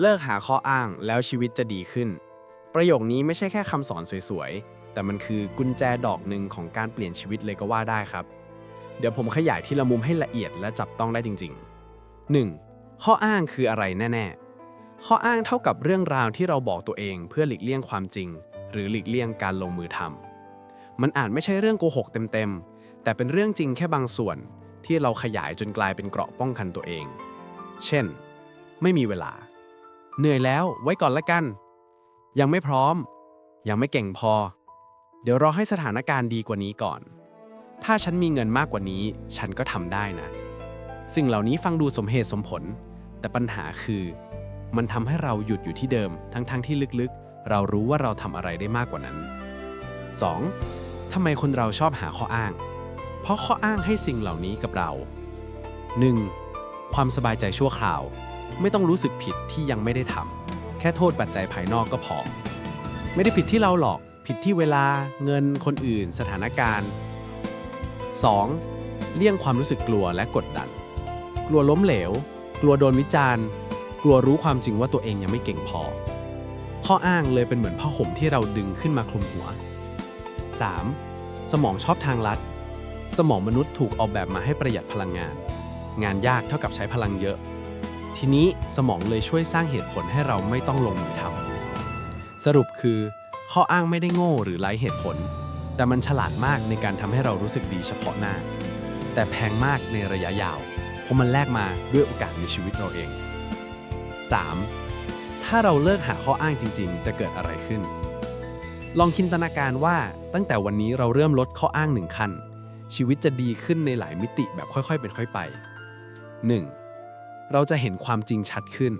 เลิกหาข้ออ้างแล้วชีวิตจะดีขึ้น ประโยคนี้ไม่ใช่แค่คำสอนสวยๆ แต่มันคือกุญแจดอกหนึ่งของการเปลี่ยนชีวิตเลยก็ว่าได้ครับ เดี๋ยวผมขยายทีละมุมให้ละเอียดและจับต้องได้จริง ๆ 1. ข้ออ้างคืออะไรแน่ ๆ ข้ออ้างเท่ากับเรื่องราวที่เราบอกตัวเองเพื่อหลีกเลี่ยงความจริง หรือหลีกเลี่ยงการลงมือทำมันอาจไม่ใช่เรื่องโกหกเต็มๆ แต่เป็นเรื่องจริงแค่บางส่วน ที่เราขยายจนกลายเป็นเกราะป้องกันตัวเอง เช่น ไม่มีเวลา เหนื่อยแล้วไว้ก่อนละกัน ยังไม่พร้อม ยังไม่เก่งพอ เดี๋ยวรอให้สถานการณ์ดีกว่านี้ก่อน ถ้าฉันมีเงินมากกว่านี้ ฉันก็ทำได้นะ สิ่งเหล่านี้ฟังดูสมเหตุสมผล แต่ปัญหาคือ มันทำให้เราหยุดอยู่ที่เดิม ทั้งๆทที่ลึกๆ เรารู้ว่าเราทำอะไรได้มากกว่านั้น 2. ทำไมคนเราชอบหาข้ออ้าง เพราะข้ออ้างให้สิ่งเหล่านี้กับเรา 1. ความสบายใจชั่วคราว ไม่ต้องรู้สึกผิดที่ยังไม่ได้ทำแค่โทษปัจจัยภายนอกก็พอ ไม่ได้ผิดที่เราหรอก ผิดที่เวลาเงินคนอื่น สถานการณ์ 2. เลี่ยงความรู้สึกกลัวและกดดัน กลัวล้มเหลว กลัวโดนวิจารณ์ กลัวรู้ความจริงว่าตัวเองยังไม่เก่งพอ ข้ออ้างเลยเป็นเหมือนผ้าห่มที่เราดึงขึ้นมาคลุมหัว 3. สมองชอบทางลัด สมองมนุษย์ถูกออกแบบมาให้ประหยัดพลังงาน งานยากเท่ากับใช้พลังเยอะ ทีนี้สมองเลยช่วยสร้างเหตุผลให้เราไม่ต้องลงมือทำสรุปคือ ข้ออ้างไม่ได้โง่หรือไร้เหตุผล แต่มันฉลาดมากในการทำให้เรารู้สึกดีเฉพาะหน้า แต่แพงมากในระยะยาว เพราะมันแลกมาด้วยโอกาสในชีวิตเราเอง 3. ถ้าเราเลิกหาข้ออ้างจริง ๆ จะเกิดอะไรขึ้น ลองคินตนาการว่าตั้งแต่วันนี้เราเริ่มลดข้ออ้างหนึ่งขั้นชีวิตจะดีขึ้นในหลายมิติแบบค่อยๆ เป็นค่อยไป 1. เราจะเห็นความจริงชัดขึ้น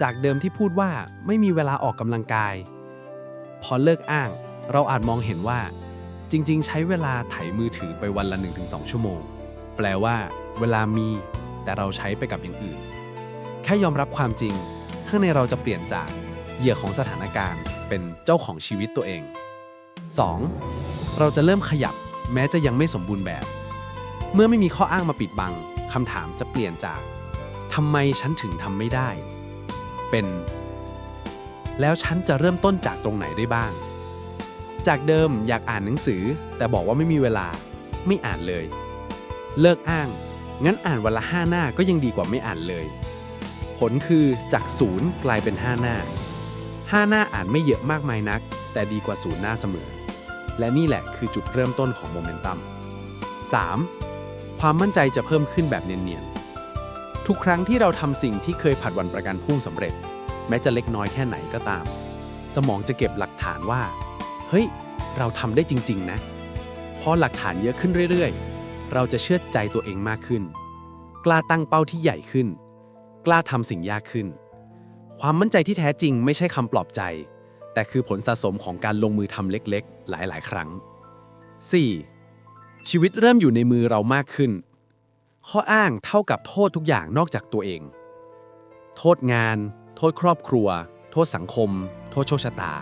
จากเดิมที่พูดว่าไม่มีเวลาออกกำลังกาย พอเลิกอ้าง เราอาจมองเห็นว่า จริง ๆ ใช้เวลาไถมือถือไปวันละ 1-2 ชั่วโมง แปลว่า เวลามี แต่เราใช้ไปกับอย่างอื่น แค่ยอมรับความจริง ข้างในเราจะเปลี่ยนจากเหยื่อของสถานการณ์เป็นเจ้าของชีวิตตัวเอง 2. เราจะเริ่มขยับแม้จะยังไม่สมบูรณ์แบบ เมื่อไม่มีข้ออ้างมาปิดบังคำถามจะเปลี่ยนจาก ทำไมฉันถึงทำไม่ได้ เป็น แล้วฉันจะเริ่มต้นจากตรงไหนได้บ้าง จากเดิมอยากอ่านหนังสือ แต่บอกว่าไม่มีเวลา ไม่อ่านเลย เลิกอ้าง งั้นอ่านวันละห้าหน้าก็ยังดีกว่าไม่อ่านเลย ผลคือจากศูนย์กลายเป็น5หน้า5หน้าอ่านไม่เยอะมากมายนัก แต่ดีกว่าศูนย์หน้าเสมอ และนี่แหละคือจุดเริ่มต้นของโมเมนตัม 3. ความมั่นใจจะเพิ่มขึ้นแบบเนียน ทุกครั้งที่เราทำสิ่งที่เคยผัดวันประกันพรุ่งสำเร็จ แม้จะเล็กน้อยแค่ไหนก็ตาม สมองจะเก็บหลักฐานว่า เฮ้ย เราทำได้จริง ๆ นะ พอหลักฐานเยอะขึ้นเรื่อยๆ เราจะเชื่อใจตัวเองมากขึ้น กล้าตั้งเป้าที่ใหญ่ขึ้น กล้าทำสิ่งยากขึ้น ความมั่นใจที่แท้จริงไม่ใช่คำปลอบใจ แต่คือผลสะสมของการลงมือทำเล็กๆ หลายๆ ครั้ง 4. ชีวิตเริ่มอยู่ในมือเรามากขึ้น ข้ออ้างเท่ากับโทษทุกอย่างนอกจากตัวเอง โทษงาน โทษครอบครัว โทษสังคม โทษโชคชะตา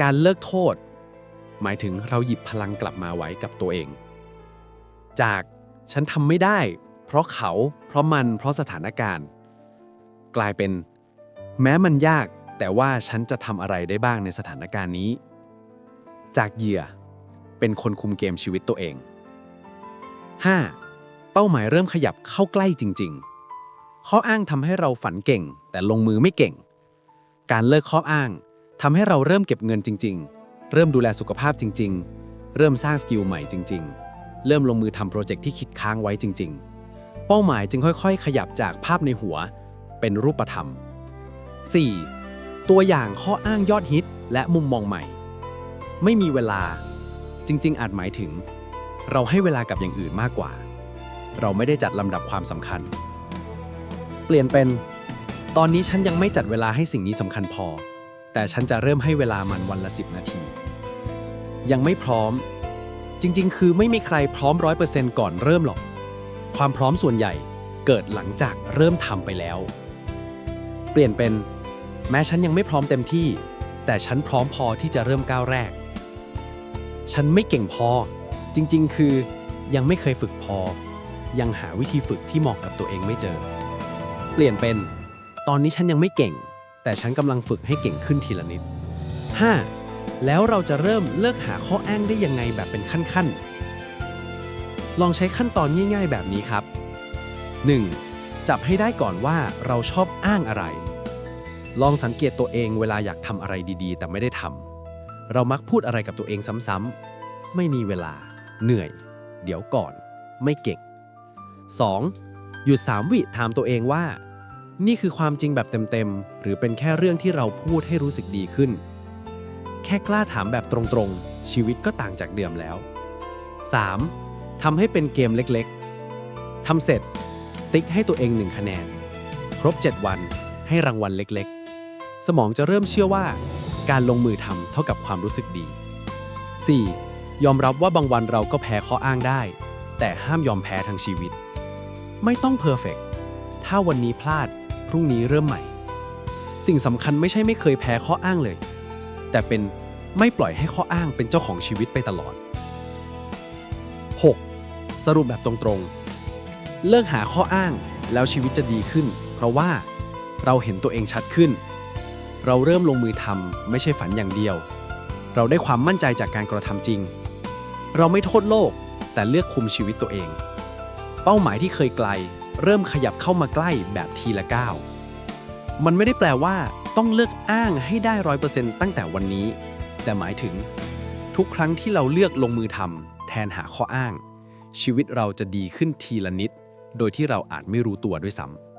การเลิกโทษ หมายถึงเราหยิบพลังกลับมาไว้กับตัวเอง จากฉันทำไม่ได้ เพราะเขา เพราะมัน เพราะสถานการณ์ กลายเป็น แม้มันยาก แต่ว่าฉันจะทำอะไรได้บ้างในสถานการณ์นี้ จากเหยื่อ เป็นคนคุมเกมชีวิตตัวเอง 5. เป้าหมายเริ่มขยับเข้าใกล้จริง ๆ ข้ออ้างทำให้เราฝันเก่ง แต่ลงมือไม่เก่ง การเลิกข้ออ้างทำให้เราเริ่มเก็บเงินจริง ๆ เริ่มดูแลสุขภาพจริง ๆ เริ่มสร้างสกิลใหม่จริง ๆ เริ่มลงมือทำโปรเจกต์ที่คิดค้างไว้จริง ๆ เป้าหมายจึงค่อย ๆ ขยับจากภาพในหัว เป็นรูปธรรม 4. ตัวอย่างข้ออ้างยอดฮิตและมุมมองใหม่ ไม่มีเวลา จริง ๆ อาจหมายถึง เราให้เวลากับอย่างอื่นมากกว่า เราไม่ได้จัดลำดับความสำคัญ เปลี่ยนเป็น ตอนนี้ฉันยังไม่จัดเวลาให้สิ่งนี้สำคัญพอ แต่ฉันจะเริ่มให้เวลามันวันละ 10 นาที ยังไม่พร้อม จริงๆ คือไม่มีใครพร้อมร้อยเปอร์เซ็นต์ก่อนเริ่มหรอก ความพร้อมส่วนใหญ่เกิดหลังจากเริ่มทำไปแล้ว เปลี่ยนเป็น แม้ฉันยังไม่พร้อมเต็มที่ แต่ฉันพร้อมพอที่จะเริ่มก้าวแรก ฉันไม่เก่งพอ จริงๆ คือยังไม่เคยฝึกพอ ยังหาวิธีฝึกที่เหมาะกับตัวเองไม่เจอ เปลี่ยนเป็น ตอนนี้ฉันยังไม่เก่ง แต่ฉันกำลังฝึกให้เก่งขึ้นทีละนิด 5. แล้วเราจะเริ่มเลิกหาข้ออ้างได้ยังไงแบบเป็นขั้นๆ ลองใช้ขั้นตอนง่าย ๆ แบบนี้ครับ 1. จับให้ได้ก่อนว่าเราชอบอ้างอะไร ลองสังเกตตัวเองเวลาอยากทำอะไรดีๆ แต่ไม่ได้ทำเรามักพูดอะไรกับตัวเองซ้ำๆไม่มีเวลา เหนื่อย เดี๋ยวก่อน ไม่เก่ง 2. หยุด3วิถามตัวเองว่า นี่คือความจริงแบบเต็มๆ หรือเป็นแค่เรื่องที่เราพูดให้รู้สึกดีขึ้น แค่กล้าถามแบบตรงๆ ชีวิตก็ต่างจากเดิมแล้ว 3. ทำให้เป็นเกมเล็กๆทำเสร็จ ติ๊กให้ตัวเองหนึ่งคะแนน ครบ 7 วัน ให้รางวัลเล็กๆ สมองจะเริ่มเชื่อว่า การลงมือทำเท่ากับความรู้สึกดี 4. ยอมรับว่าบางวันเราก็แพ้ข้ออ้างได้ แต่ห้ามยอมแพ้ทั้งชีวิต ไม่ต้องเพอร์เฟกถ้าวันนี้พลาด พรุ่งนี้เริ่มใหม่ สิ่งสำคัญไม่ใช่ไม่เคยแพ้ข้ออ้างเลย แต่เป็นไม่ปล่อยให้ข้ออ้างเป็นเจ้าของชีวิตไปตลอด 6. สรุปแบบตรงๆ เลิกหาข้ออ้างแล้วชีวิตจะดีขึ้น เพราะว่าเราเห็นตัวเองชัดขึ้น เราเริ่มลงมือทำไม่ใช่ฝันอย่างเดียว เราได้ความมั่นใจจากการกระทำจริง เราไม่โทษโลก แต่เลือกคุมชีวิตตัวเอง เป้าหมายที่เคยไกล เริ่มขยับเข้ามาใกล้แบบทีละก้าวมันไม่ได้แปลว่าต้องเลือกอ้างให้ได้ร้อยเปอร์เซ็นต์ตั้งแต่วันนี้ แต่หมายถึง ทุกครั้งที่เราเลือกลงมือทำแทนหาข้ออ้าง ชีวิตเราจะดีขึ้นทีละนิด โดยที่เราอาจไม่รู้ตัวด้วยซ้ำ